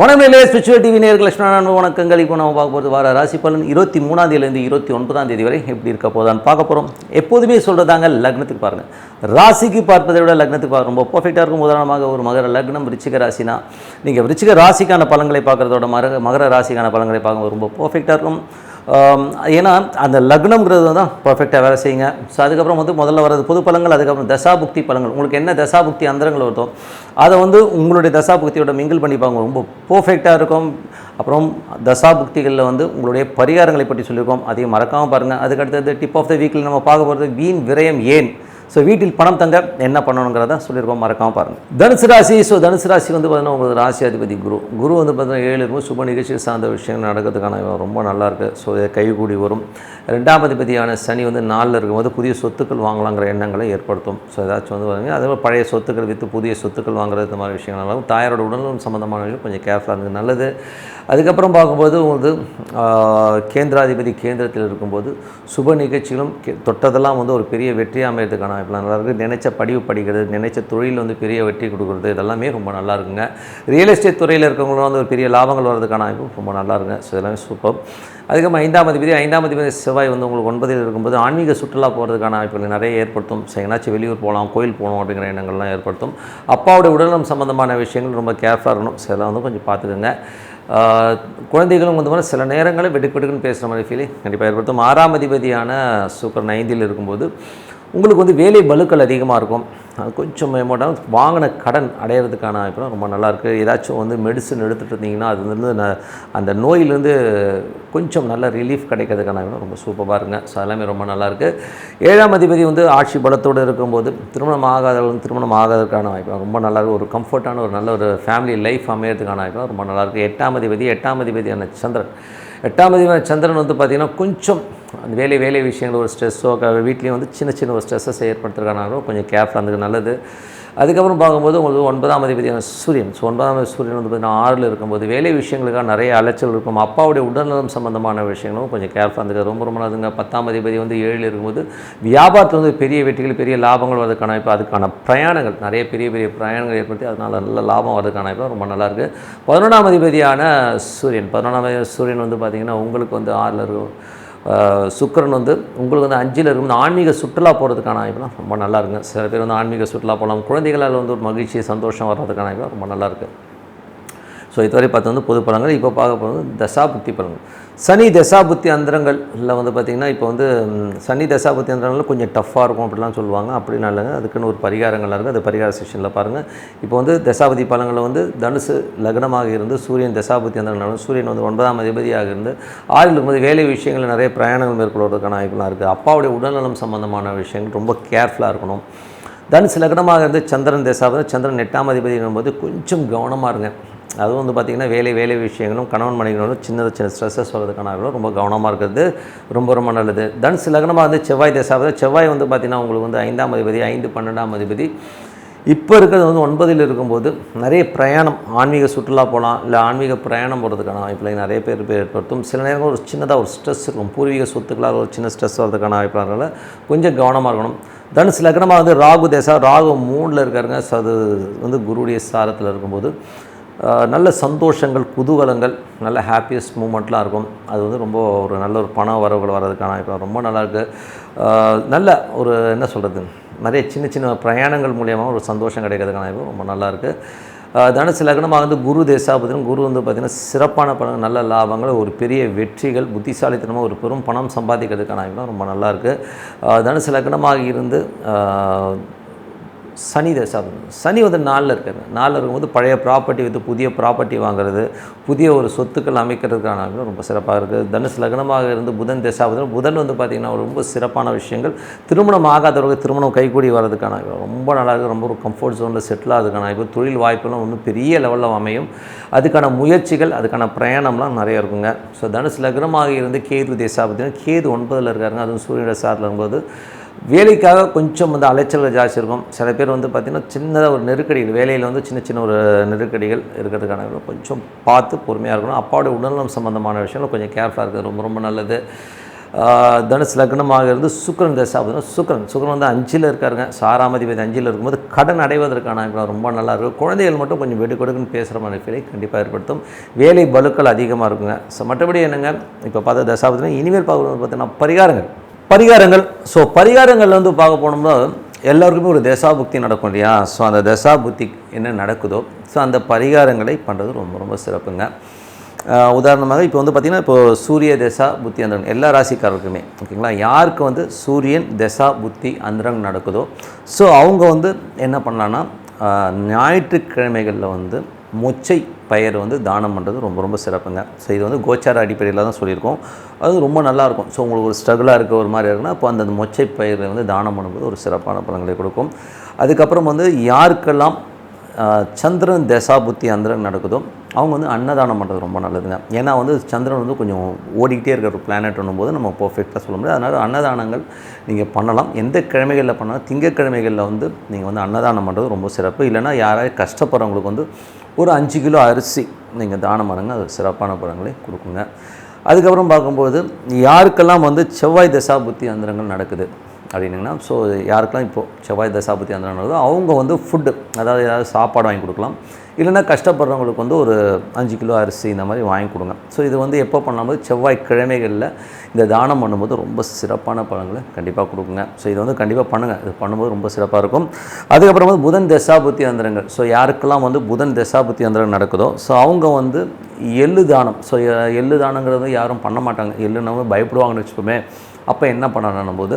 வணக்கம் நிலைய spiritual TV நேர்கள் லட்சுமணன் வணக்கங்கள். இப்போ நம்ம பார்க்க போகிறது வார ராசி பலன் இருபத்தி மூணாம் தேதியிலேருந்து இருபத்தி ஒன்பதாம் தேதி வரை எப்படி இருக்க போதான்னு பார்க்க போகிறோம் எப்போதுமே சொல்கிறதாங்க லக்னத்துக்கு பாருங்கள் ராசிக்கு பார்ப்பதை விட லக்னத்துக்கு பார்க்க ரொம்ப பர்ஃபெக்டாக இருக்கும். உதாரணமாக ஒரு மகர லக்னம் ரிச்சிக ராசினா நீங்கள் ரிச்சிக ராசிக்கான பலன்களை பார்க்குறதோட மகர மகர ராசிக்கான பலன்களை பார்க்கும்போது ரொம்ப பர்ஃபெக்டாக இருக்கும். ஏன்னா அந்த லக்னம்ங்கிறது தான் பர்ஃபெக்டாக வேலை செய்யுங்க. ஸோ அதுக்கப்புறம் வந்து முதல்ல வரது பொது பழங்கள் அதுக்கப்புறம் தசாபுக்தி பழங்கள். உங்களுக்கு என்ன தசாபுக்தி அந்தரங்கள் வருதோ அதை வந்து உங்களுடைய தசாபுக்தியோட மிங்கிள் பண்ணிப்பாங்க ரொம்ப பர்ஃபெக்டாக இருக்கும். அப்புறம் தசாபுக்திகளில் வந்து உங்களுடைய பரிகாரங்களை பற்றி சொல்லியிருக்கோம். அதையும் மறக்காமல் பாருங்கள் அதுக்கடுத்தது டிப் ஆஃப் த வீக்கில் நம்ம பார்க்க போகிறது வீண் விரயம் ஏன்? ஸோ வீட்டில் பணம் தங்க என்ன பண்ணணுங்கிறத சொல்லியிருக்கோம் மறக்காமல் பாருங்கள் தனுசு ராசி. ஸோ தனுசு ராசி வந்து பார்த்தீங்கன்னா உங்களுக்கு ராசி அதிபதி குரு. குரு வந்து பார்த்தீங்கன்னா ஏழு இருக்கும் சுப நிகழ்ச்சி சார்ந்த விஷயங்கள் நடக்கிறதுக்கான ரொம்ப நல்லா இருக்குது ஸோ இதை கைகூடி வரும். ரெண்டாம் அதிபதியான சனி வந்து நாளில் இருக்கும்போது புதிய சொத்துக்கள் வாங்கலாங்கிற எண்ணங்களை ஏற்படுத்தும். ஸோ ஏதாச்சும் வந்து பாருங்கள் அதே மாதிரி பழைய சொத்துக்கள் விற்று புதிய சொத்துக்கள் வாங்குறது இந்த மாதிரி விஷயங்கள் நல்லா தாயாரோட உடலும் சம்மந்தமான விஷயம் கொஞ்சம் கேர்ஃபுல்லாக இருக்குது நல்லது. அதுக்கப்புறம் பார்க்கும்போது உங்களுக்கு கேந்திராதிபதி கேந்திரத்தில் இருக்கும்போது சுப நிகழ்ச்சிகளும் தொட்டதெல்லாம் வந்து ஒரு பெரிய வெற்றி அமையறதுக்கான வாய்ப்புலாம் நல்லா இருக்குது நினைச்ச படிவு படிக்கிறது நினைச்ச தொழில் வந்து பெரிய வெற்றி கொடுக்குறது இதெல்லாமே ரொம்ப நல்லா இருக்குங்க. ரியல் எஸ்டேட் துறையில் இருக்கவங்களும் வந்து ஒரு பெரிய லாபங்கள் வர்றதுக்கான வாய்ப்பு ரொம்ப நல்லா இருக்குங்க. ஸோ இதெல்லாமே சூப்பர் அதுக்கப்புறம் ஐந்தாம் அதிபதி ஐந்தாம் அதிபதி செவ்வாய் வந்து உங்களுக்கு ஒன்பதில் இருக்கும்போது ஆன்மீக சுற்றுலா போகிறதுக்கான வாய்ப்புகள் நிறைய ஏற்படுத்தும். ஸோ எங்கேனாச்சும் வெளியூர் போகலாம் கோயில் போகணும் அப்படிங்கிற எண்ணங்கள்லாம் ஏற்படுத்தும். அப்பாவுடைய உடல்நலம் சம்மந்தமான விஷயங்கள் ரொம்ப கேர்ஃபுல்லாக இருக்கணும். ஸோ இதெல்லாம் வந்து கொஞ்சம் பார்த்துக்கோங்க. குழந்தைகளும் வந்து மாதிரி சில நேரங்களில் வெடுக்கு வெடுக்குன்னு பேசுகிற மாதிரி ஃபீலிங் கண்டிப்பாக ஏற்படுத்தும். ஆறாம் அதிபதியான சூப்பர் ஐந்தில் இருக்கும்போது உங்களுக்கு வந்து வேலை பலுக்கள் அதிகமாக இருக்கும். அது கொஞ்சம் எமௌண்ட்டாக வாங்கின கடன் அடையிறதுக்கான வாய்ப்பு ரொம்ப நல்லாயிருக்கு. ஏதாச்சும் வந்து மெடிசன் எடுத்துகிட்டு இருந்தீங்கன்னா அது வந்து ந- அந்த நோயிலேருந்து கொஞ்சம் நல்ல ரிலீஃப் கிடைக்கிறதுக்கான ரொம்ப சூப்பராக இருங்க ஸோ எல்லாமே ரொம்ப நல்லாயிருக்கு. ஏழாம் அதிபதி வந்து ஆட்சி பலத்தோடு இருக்கும்போது திருமணம் ஆகாதவங்க திருமணம் ஆகாததுக்கான வாய்ப்பு ரொம்ப நல்லாயிருக்கு. ஒரு கம்ஃபர்ட்டான ஒரு நல்ல ஒரு ஃபேமிலி லைஃப் அமையிறதுக்கான வாய்ப்பு ரொம்ப நல்லாயிருக்கு. எட்டாம் அதிபதி எட்டாம் அதிபதியான சந்திரன். எட்டாம் அதிபதியான சந்திரன் வந்து பார்த்திங்கன்னா கொஞ்சம் அந்த வேலை வேலை விஷயங்கள் ஒரு ஸ்ட்ரெஸ்ஸோ வீட்லேயும் வந்து சின்ன சின்ன ஒரு ஸ்ட்ரெஸ்ஸை ஏற்படுத்துறதுக்கான கொஞ்சம் கேர்ஃபுல்லாக இருந்தது நல்லது. அதுக்கப்புறம் பார்க்கும்போது உங்களுக்கு ஒன்பதாம் அதிபதியான சூரியன். ஸோ ஒன்பதாம் சூரியன் வந்து பார்த்தீங்கன்னா ஆறில் இருக்கும்போது வேலை விஷயங்களுக்காக நிறைய அலைச்சல் இருக்கும். அப்பாவுடைய உடல்நலம் சம்பந்தமான விஷயங்களும் கொஞ்சம் கேர்ஃபுல்லாக இருந்தது ரொம்ப ரொம்ப நல்லதுங்க. பத்தாம் அதிபதி வந்து ஏழில் இருக்கும்போது வியாபாரத்தில் வந்து பெரிய வெற்றிகள் பெரிய லாபங்கள் வரதுக்கான இப்போ அதுக்கான பிரயாணங்கள் நிறைய பெரிய பெரிய பிரயாணங்கள் ஏற்படுத்தி அதனால் நல்ல லாபம் வரதுக்கான இப்போ ரொம்ப நல்லாயிருக்கு பதினொன்றாம் அதிபதியான சூரியன். பதினொன்றாம் சூரியன் வந்து பார்த்திங்கன்னா உங்களுக்கு வந்து ஆறில் இருக்கும் சுக்கிரன் வந்து உங்களுக்கு வந்து அஞ்சில் இருக்கும். ஆன்மீக சுற்றுலா போகிறதுக்கான வாய்ப்புலாம் ரொம்ப நல்லா இருக்குங்க. சில பேர் வந்து ஆன்மீக சுற்றுலா போகலாம். குழந்தைகளால் வந்து ஒரு மகிழ்ச்சி சந்தோஷம் வர்றதுக்கான வாய்ப்பு ரொம்ப நல்லா இருக்குது ஸோ இதுவரை பார்த்து வந்து பொது பலன்கள் இப்போ பார்க்க போகிறது தசாபுத்தி பலன்கள். சனி தசாபுத்தி அந்தரங்களில் வந்து பார்த்திங்கன்னா இப்போ வந்து சனி தசாபுத்தி அந்தரங்கள் கொஞ்சம் டஃப்பாக இருக்கும் அப்படிலாம் சொல்லுவாங்க. அப்படி இல்லைங்க. அதுக்குன்னு ஒரு பரிகாரங்களாக இருக்குது அது பரிகார செஷனில் பாருங்கள் இப்போ வந்து தசாபதி பலன்களில் வந்து தனுசு லக்னமாக இருந்து சூரியன் தசாபுத்தி அந்தரங்கள் சூரியன் வந்து ஒன்பதாம் அதிபதியாக இருந்து ஆறில் இருக்கும்போது வேலை விஷயங்கள் நிறைய பிரயாணங்கள் மேற்கொள்வதற்கான வாய்ப்புலாம் இருக்குது அப்பாவுடைய உடல்நலம் சம்மந்தமான விஷயங்கள் ரொம்ப கேர்ஃபுல்லாக இருக்கணும். தனுசு லக்னமாக இருந்து சந்திரன் தசாபதி சந்திரன் எட்டாம் அதிபதி போது கொஞ்சம் கவனமாக இருங்க. அதுவும் வந்து பார்த்திங்கன்னா வேலை வேலை விஷயங்களும் கணவன் மனைவிகளும் சின்ன சின்ன ஸ்ட்ரெஸ்ஸஸ் வரதுக்கான ரொம்ப கவனமாக இருக்கிறது. ரொம்ப ரொம்ப நல்லது. தனுசு லக்னமாக வந்து செவ்வாய் தசாபதி செவ்வாய் வந்து பார்த்திங்கன்னா உங்களுக்கு வந்து ஐந்தாம் அதிபதி ஐந்து பன்னெண்டாம் அதிபதி. இப்போ இருக்கிறது வந்து ஒன்பதில் இருக்கும்போது நிறைய பிரயாணம் ஆன்மீக சுற்றுலா போகலாம் இல்லை ஆன்மீக பிரயாணம் போகிறதுக்கான வாய்ப்புகளை நிறைய பேர் பேர் ஏற்படுத்தும். சில நேரங்கள் ஒரு சின்னதாக ஒரு ஸ்ட்ரெஸ் இருக்கும். பூர்வீக சொத்துக்களால் ஒரு சின்ன ஸ்ட்ரெஸ் வரதுக்கான வாய்ப்புனால கொஞ்சம் கவனமாக இருக்கணும். தனுசு லக்னமாக வந்து ராகு தேசா ராகு மூணில் இருக்காருங்க. அது வந்து குருடைய சாரத்தில் இருக்கும்போது நல்ல சந்தோஷங்கள் குதூகலங்கள் நல்ல ஹாப்பியஸ்ட் மூமெண்ட்லாம் இருக்கும். அது வந்து ரொம்ப ஒரு நல்ல ஒரு பண வரவுகள் வர்றதுக்கான இப்போ ரொம்ப நல்லாயிருக்கு நல்ல ஒரு என்ன சொல்கிறது நிறைய சின்ன சின்ன பிரயாணங்கள் மூலியமாக ஒரு சந்தோஷம் கிடைக்கிறதுக்கான வாய்ப்பு ரொம்ப நல்லாயிருக்கு ஆஹ், தனுசு லக்னமாக வந்து குரு தேசாபதினம் குரு வந்து பார்த்திங்கன்னா சிறப்பான பணம் நல்ல லாபங்கள் ஒரு பெரிய வெற்றிகள் புத்திசாலித்தனமாக ஒரு பெரும் பணம் சம்பாதிக்கிறதுக்கான ரொம்ப நல்லாயிருக்கு தனுசு லக்னமாக இருந்து சனி தசாபதி சனி வந்து நாளில் இருக்காரு. நாளில் இருக்கும்போது பழைய ப்ராப்பர்ட்டி விற்று புதிய ப்ராப்பர்ட்டி வாங்குறது புதிய ஒரு சொத்துக்கள் அமைக்கிறதுக்கான ரொம்ப சிறப்பாக இருக்குது. தனுசு லக்னமாக இருந்து புதன் தசாபதி புதன் வந்து பார்த்திங்கன்னா ரொம்ப சிறப்பான விஷயங்கள். திருமணம் ஆகாதவர்கள் திருமணம் கைகூடி வர்றதுக்கான ரொம்ப நல்லா இருக்குது. ரொம்ப ஒரு கம்ஃபர்ட் ஜோனில் செட்டில் ஆகுதுக்கான இப்போ தொழில் வாய்ப்புலாம் ஒன்றும் பெரிய லெவலில் அமையும். அதுக்கான முயற்சிகள் அதுக்கான பிரயாணம்லாம் நிறைய இருக்குங்க. ஸோ தனுசு லக்னமாக இருந்து கேது தேசாபத்தினா கேது ஒன்பதில் இருக்காருங்க. அதுவும் சூரியன் சாரில் இருக்கும்போது வேலைக்காக கொஞ்சம் வந்து அலைச்சல்கள் ஜாஸ்தி இருக்கும். சில பேர் வந்து பார்த்திங்கன்னா சின்னதாக ஒரு நெருக்கடிகள் வேலையில் வந்து சின்ன சின்ன ஒரு நெருக்கடிகள் இருக்கிறதுக்கான கொஞ்சம் பார்த்து பொறுமையாக இருக்கணும். அப்பாவோட உடல்நலம் சம்மந்தமான விஷயங்கள் கொஞ்சம் கேர்ஃபுல்லாக இருக்குது ரொம்ப ரொம்ப நல்லது. தனுஷ் தனுசு லக்னமாக இருந்து சுக்கரன் தசாபுதம் சுக்ரன் சுக்கிரன். வந்து அஞ்சில் இருக்காருங்க. சாராமதிபதி அஞ்சில் இருக்கும்போது கடன் அடைவதற்கான ரொம்ப நல்லா இருக்கும். குழந்தைகள் மட்டும் கொஞ்சம் வெடு கொடுக்குன்னு பேசுகிற மாதிரி ஃபீலை கண்டிப்பாக ஏற்படுத்தும். வேலை பலுக்கள் அதிகமாக இருக்குங்க. ஸோ மற்றபடி என்னங்க? இப்போ பார்த்த தசாபுதம் இனிமேல் பார்க்கணும் பார்த்தீங்கன்னா பரிகாரங்கள். பரிகாரங்கள். ஸோ பரிகாரங்கள் வந்து பார்க்க போனோம்னா எல்லாருக்குமே ஒரு தசாபுக்தி நடக்கும் இல்லையா? ஸோ அந்த தசாபுக்தி என்ன நடக்குதோ ஸோ அந்த பரிகாரங்களை பண்ணுறது ரொம்ப ரொம்ப சிறப்புங்க. உதாரணமாக இப்போ வந்து பார்த்திங்கன்னா இப்போ சூரிய தசா புத்தி அந்தரன் எல்லா ராசிக்காரருக்குமே ஓகேங்களா? யாருக்கு வந்து சூரியன் தசா புத்தி அந்திரம் நடக்குதோ ஸோ அவங்க வந்து என்ன பண்ணலான்னா ஞாயிற்றுக்கிழமைகளில் வந்து மொச்சை பயிர் வந்து தானம் பண்ணுறது ரொம்ப ரொம்ப சிறப்புங்க. ஸோ இது வந்து கோச்சார அடிப்படையில் தான் சொல்லியிருக்கோம். அது ரொம்ப நல்லாயிருக்கும். ஸோ உங்களுக்கு ஒரு ஸ்ட்ரகிளாக இருக்க ஒரு மாதிரி இருக்குன்னா அப்போ அந்த மொச்சை பயிரை வந்து தானம் பண்ணும்போது ஒரு சிறப்பான பலன்களை கொடுக்கும். அதுக்கப்புறம் வந்து யாருக்கெல்லாம் சந்திரன் தசா புத்தி அந்தரன் நடக்குதோ அவங்க வந்து அன்னதானம் பண்ணுறது ரொம்ப நல்லதுங்க. ஏன்னா வந்து சந்திரன் வந்து கொஞ்சம் ஓடிக்கிட்டே இருக்கிற ஒரு பிளானட்னும் போது நம்ம பர்ஃபெக்டாக சொல்ல முடியாது. அதனால் அன்னதானங்கள் நீங்கள் பண்ணலாம். எந்த கிழமைகளில் பண்ணாலும் திங்கக்கிழமைகளில் வந்து நீங்கள் வந்து அன்னதானம் பண்ணுறது ரொம்ப சிறப்பு. இல்லைன்னா யாராவது கஷ்டப்படுறவங்களுக்கு வந்து ஒரு அஞ்சு கிலோ அரிசி நீங்கள் தானம் பண்ணுங்கள் அது சிறப்பான பழங்களை கொடுக்குங்க. அதுக்கப்புறம் பார்க்கும்போது யாருக்கெல்லாம் வந்து செவ்வாய் தசா புத்தி அந்தரங்கள் நடக்குது? அப்படின்னிங்கன்னா ஸோ யாருக்கெல்லாம் இப்போது செவ்வாய் தசாபதி அந்த அவங்க வந்து ஃபுட்டு அதாவது ஏதாவது சாப்பாடு வாங்கி கொடுக்கலாம். இல்லைன்னா கஷ்டப்படுறவங்களுக்கு வந்து ஒரு அஞ்சு கிலோ அரிசி இந்த மாதிரி வாங்கி கொடுங்க. ஸோ இது வந்து எப்போ பண்ணும்போது செவ்வாய் கிழமைகளில் இந்த தானம் பண்ணும்போது ரொம்ப சிறப்பான பழங்களை கண்டிப்பாக கொடுக்குங்க. ஸோ இது வந்து கண்டிப்பாக பண்ணுங்கள் இது பண்ணும்போது ரொம்ப சிறப்பாக இருக்கும். அதுக்கப்புறம் வந்து புதன் தசாபுத்தி அந்தரங்கள் ஸோ யாருக்கெல்லாம் வந்து புதன் தசாபுத்தி அந்தரங்கள் நடக்குதோ ஸோ அவங்க வந்து எள்ளு தானம். ஸோ எள்ளு தானங்கிறது யாரும் பண்ண மாட்டாங்க. எள்ளுனாவே பயப்படுவாங்கன்னு வச்சுக்கோமே. அப்போ என்ன பண்ணணும் போது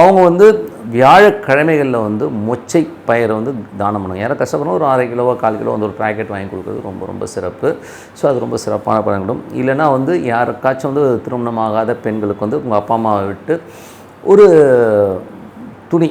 அவங்க வந்து வியாழக்கிழமைகளில் வந்து மொச்சை பயிரை வந்து தானம் பண்ணுவாங்க யாரும் கஷ்டப்படணும் ஒரு அரை கிலோவோ கால் கிலோ வந்து ஒரு பேக்கெட் வாங்கி கொடுக்குறது ரொம்ப ரொம்ப சிறப்பு. ஸோ அது ரொம்ப சிறப்பான பழங்களும் இல்லைன்னா வந்து யாருக்காச்சும் வந்து திருமணமாகாத பெண்களுக்கு வந்து உங்கள் அப்பா அம்மாவை விட்டு ஒரு துணி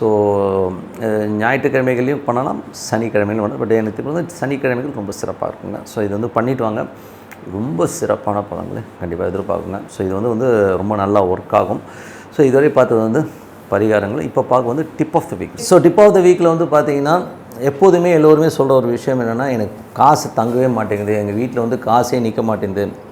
ஸோ ஞாயிற்றுக்கிழமைகளையும் பண்ணலாம் சனிக்கிழமையிலும் பண்ணலாம். பட் எனக்கு தெரிஞ்சு சனிக்கிழமைகள் ரொம்ப சிறப்பாக இருக்குங்க. ஸோ இது வந்து பண்ணிட்டு வாங்க. ரொம்ப சிறப்பான பழங்களை கண்டிப்பாக எதிர்பார்க்குங்க. ஸோ இது வந்து வந்து ரொம்ப நல்லா ஒர்க் ஆகும். ஸோ இதுவரை பார்த்தது வந்து பரிகாரங்கள். இப்போ பார்க்க வந்து tip of the week so tip of the வீக்கில் வந்து பார்த்தீங்கன்னா எப்போதுமே எல்லோருமே சொல்கிற ஒரு விஷயம் என்னென்னா எனக்கு காசு தங்கவே மாட்டேங்குது. எங்கள் வீட்டில் வந்து காசே நிற்க மாட்டேங்குது.